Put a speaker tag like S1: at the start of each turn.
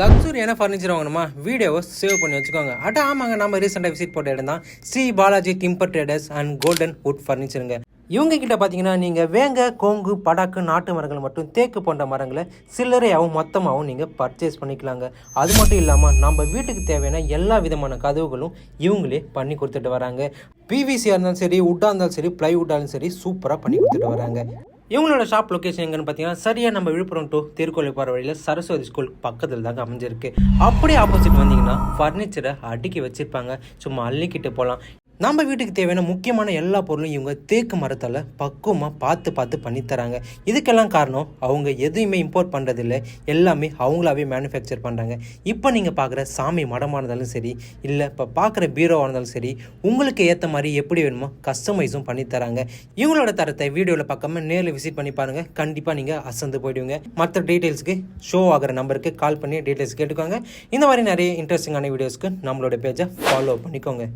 S1: லக்ஸுரியான furniture வாங்கணுமா? வீடியோவை save பண்ணி வச்சுக்கோங்க. அட ஆமாங்க நம்ம ரீசெண்டாக விசிட் போட்ட இடம் தான் Shri Balaji timber traders and golden wood ஃபர்னிச்சருங்க இவங்க கிட்ட பார்த்தீங்கன்னா நீங்கள் வேங்க கோங்கு படாக்கு நாட்டு மரங்கள் மற்றும் தேக்கு போன்ற மரங்களை சில்லறையாகவும் மொத்தமாகவும் நீங்கள் பர்ச்சேஸ் பண்ணிக்கலாங்க. அது மட்டும் இல்லாமல் நம்ம வீட்டுக்கு தேவையான எல்லா விதமான கதவுகளும் இவங்களே பண்ணி கொடுத்துட்டு வராங்க. பிவிசியாக இருந்தாலும் சரி உட்டாக இருந்தாலும் சரி ப்ளைவுட்டாக இருந்தாலும் சரி சூப்பராக பண்ணி கொடுத்துட்டு வராங்க. இவங்களோட ஷாப் லொக்கேஷன் எங்கன்னு பார்த்தீங்கன்னா சரியாக நம்ம விழுப்புரம் டு திருக்கோளை போகிற வழியில் சரஸ்வதி ஸ்கூல் பக்கத்தில் தாங்க அமைஞ்சிருக்கு. அப்படியே ஆப்போசிட் வந்தீங்கன்னா ஃபர்னிச்சரை அடுக்கி வச்சுருப்பாங்க. சும்மா அள்ளிக்கிட்டு போகலாம் நம்ம வீட்டுக்கு தேவையான முக்கியமான எல்லா பொருளும் இவங்க தேக்கு மரத்தால் பக்குவமாக பார்த்து பார்த்து பண்ணித்தராங்க இதுக்கெல்லாம் காரணம் அவங்க எதையுமே இம்போர்ட் பண்ணுறதில்ல எல்லாமே அவங்களாவே மேனுஃபேக்சர் பண்ணுறாங்க இப்போ நீங்கள் பார்க்குற சாமி மடமாக இருந்தாலும் சரி இல்லை இப்போ பார்க்குற பீரோவாக இருந்தாலும் சரி உங்களுக்கு ஏற்ற மாதிரி எப்படி வேணுமோ கஸ்டமைஸும் பண்ணித்தராங்க இவங்களோட தரத்தை வீடியோவில் பார்க்காம நேரில் விசிட் பண்ணி பாருங்கள் கண்டிப்பாக நீங்கள் அசந்து போயிடுவீங்க. மற்ற டீட்டெயில்ஸ்க்கு ஷோ ஆகிற நம்பருக்கு கால் பண்ணி டீட்டெயில்ஸ் கேட்டுக்கோங்க. இந்த மாதிரி நிறைய இன்ட்ரெஸ்டிங்கான வீடியோஸ்க்கு நம்மளோட பேஜை ஃபாலோ பண்ணிக்கோங்க.